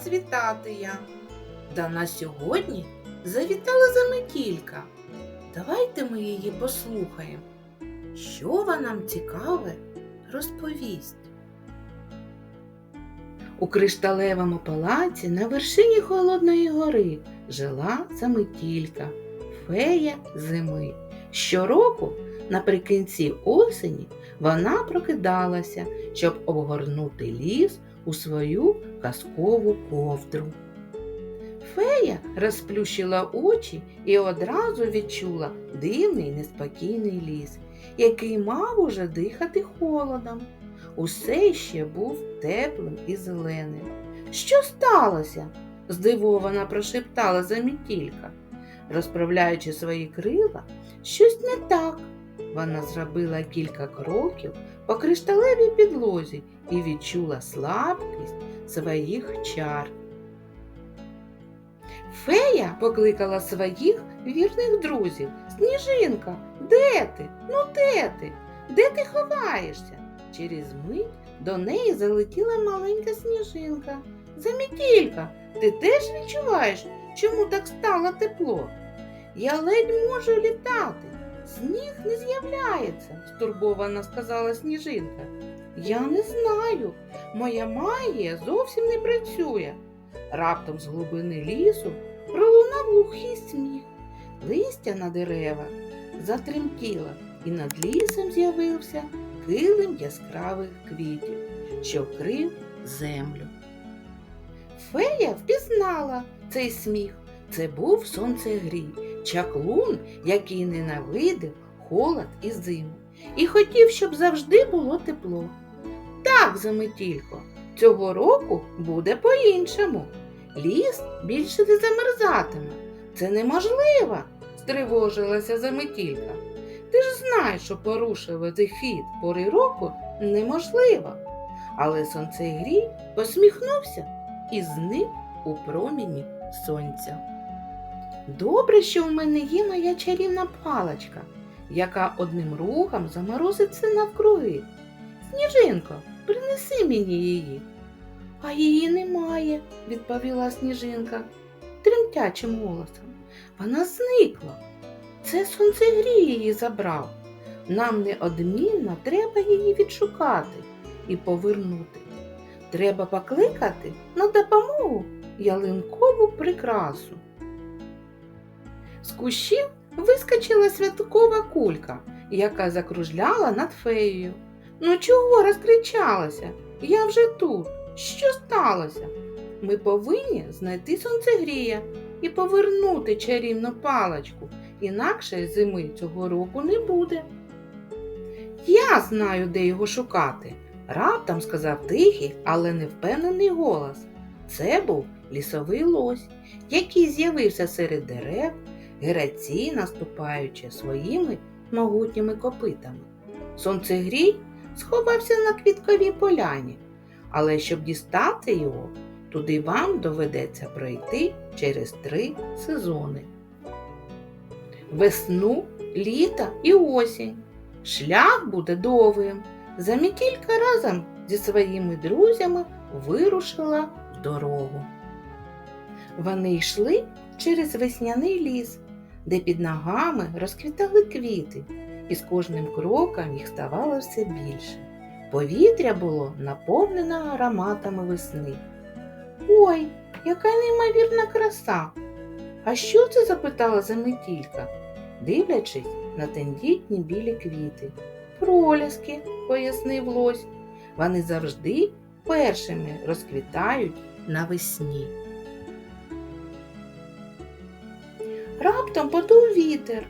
вас вітати я. До нас сьогодні завітала заметілька. Давайте ми її послухаємо. Що вона нам цікаве розповість. У кришталевому палаці на вершині Холодної гори жила заметілька, фея зими. Щороку, наприкінці осені, вона прокидалася, щоб обгорнути ліс у свою казкову ковдру. Фея розплющила очі і одразу відчула дивний неспокійний ліс, який мав уже дихати холодом. Усе ще був теплим і зеленим. Що сталося? здивовано прошептала замітілька. Розправляючи свої крила, щось не так. Вона зробила кілька кроків по кришталевій підлозі і відчула слабкість своїх чар. Фея покликала своїх вірних друзів. Сніжинка, де ти? Ну де ти? Де ти ховаєшся? Через мить до неї залетіла маленька сніжинка. Замітілька, ти теж відчуваєш, чому так стало тепло? Я ледь можу літати. Сніг не з'являється, стурбовано сказала сніжинка. Я не знаю. Моя магія зовсім не працює. Раптом з глибини лісу пролунав глухий сміх. Листя на деревах затремтіло, і над лісом з'явився килим яскравих квітів, що вкрив землю. Фея впізнала цей сміх. Це був сонцегрій, чаклун, який ненавидив холод і зиму, і хотів, щоб завжди було тепло. Так, заметілько, цього року буде по-іншому. Ліс більше не замерзатиме. Це неможливо, стривожилася заметілька. Ти ж знаєш, що порушувати хід пори року неможливо. Але сонцегрій посміхнувся і зник у проміні сонця. Добре, що в мене є моя чарівна паличка, яка одним рухом заморозить все навкруги. Сніжинко, принеси мені її. А її немає, відповіла сніжинка тремтячим голосом. Вона зникла. Це сонцегрій її забрав. Нам неодмінно треба її відшукати і повернути. Треба покликати на допомогу ялинкову прикрасу. З кущів вискочила святкова кулька, яка закружляла над феєю. Ну чого розкричалася? Я вже тут. Що сталося? Ми повинні знайти сонцегрія і повернути чарівну паличку, інакше зими цього року не буде. Я знаю, де його шукати, раптом сказав тихий, але невпевнений голос. Це був лісовий лось, який з'явився серед дерев, граційно ступаючи своїми могутніми копитами. Сонцегрій сховався на квітковій поляні, але щоб дістати його, туди вам доведеться пройти через три сезони. Весну, літо і осінь. Шлях буде довгим. Замітілька разом зі своїми друзями вирушила в дорогу. Вони йшли через весняний ліс, де під ногами розквітали квіти, і з кожним кроком їх ставало все більше. Повітря було наповнене ароматами весни. Ой, яка неймовірна краса! А що це? запитала заметілька, дивлячись на тендітні білі квіти. Проліски, пояснив лось. Вони завжди першими розквітають навесні. Раптом подув вітер.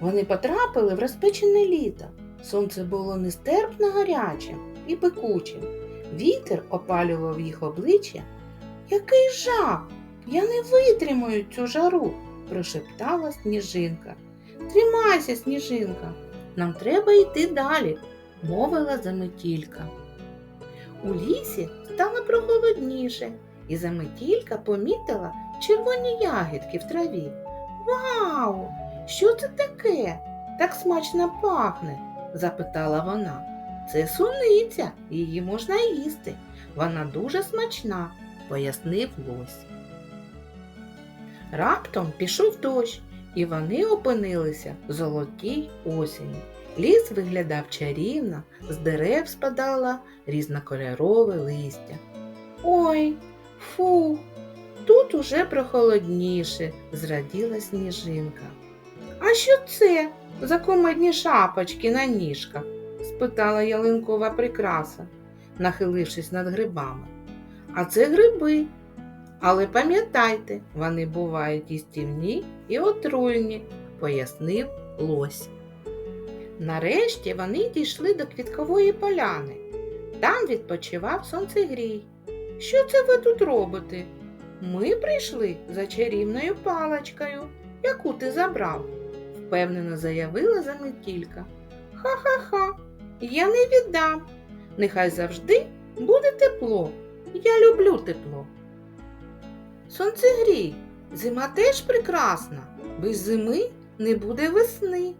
Вони потрапили в розпечене літо. Сонце було нестерпно гарячим і пекучим. Вітер опалював їх обличчя. Який жах! Я не витримаю цю жару, прошептала сніжинка. Тримайся, сніжинка, нам треба йти далі, мовила заметілька. У лісі стало прохолодніше, і заметілька помітила червоні ягідки в траві. Вау! Що це таке? Так смачно пахне? запитала вона. Це суниця, її можна їсти. Вона дуже смачна, пояснив лось. Раптом пішов дощ, і вони опинилися в золотій осені. Ліс виглядав чарівно, з дерев спадало різнокольорове листя. Ой, фу, тут уже прохолодніше, зраділа сніжинка. А що це за комедні шапочки на ніжках? спитала ялинкова прикраса, нахилившись над грибами. А це гриби. Але пам'ятайте, вони бувають їстівні і отруйні, пояснив лось. Нарешті вони дійшли до квіткової поляни. Там відпочивав сонцегрій. Що це ви тут робите? Ми прийшли за чарівною паличкою, яку ти забрав, впевнено заявила заметілька. Ха-ха-ха, я не віддам. Нехай завжди буде тепло. Я люблю тепло. Сонцегрій, зима теж прекрасна. Без зими не буде весни.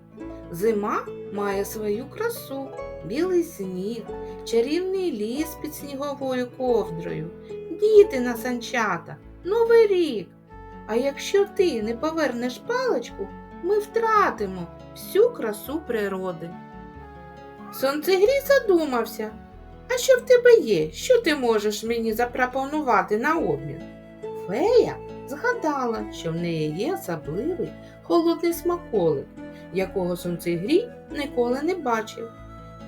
Зима має свою красу, білий сніг, чарівний ліс під сніговою ковдрою, діти на санчата, новий рік. А якщо ти не повернеш паличку, ми втратимо всю красу природи. Сонцегрій задумався. А що в тебе є? Що ти можеш мені запропонувати на обмін? Фея згадала, що в неї є особливий холодний смаколик, якого сонцегрій ніколи не бачив.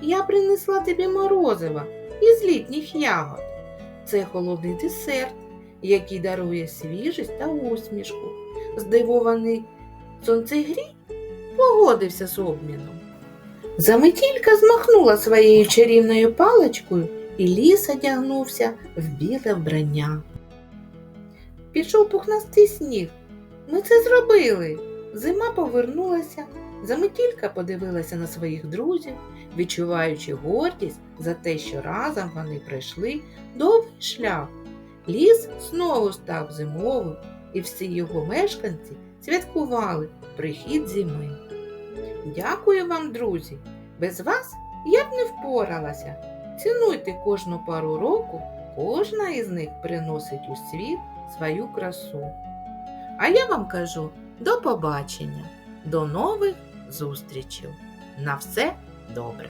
Я принесла тобі морозива із літніх ягод. Це холодний десерт, який дарує свіжість та усмішку. Здивований сонцегрій погодився з обміном. Заметілька змахнула своєю чарівною паличкою, і ліс одягнувся в біле вбрання. Пішов пухнастий сніг. Ми це зробили. Зима повернулася. Заметілька подивилася на своїх друзів, відчуваючи гордість за те, що разом вони пройшли довгий шлях. Ліс знову став зимовим, і всі його мешканці святкували прихід зими. Дякую вам, друзі! Без вас я б не впоралася. Цінуйте кожну пару року, кожна із них приносить у світ свою красу. А я вам кажу до побачення, до нових зустрічей. На все добре!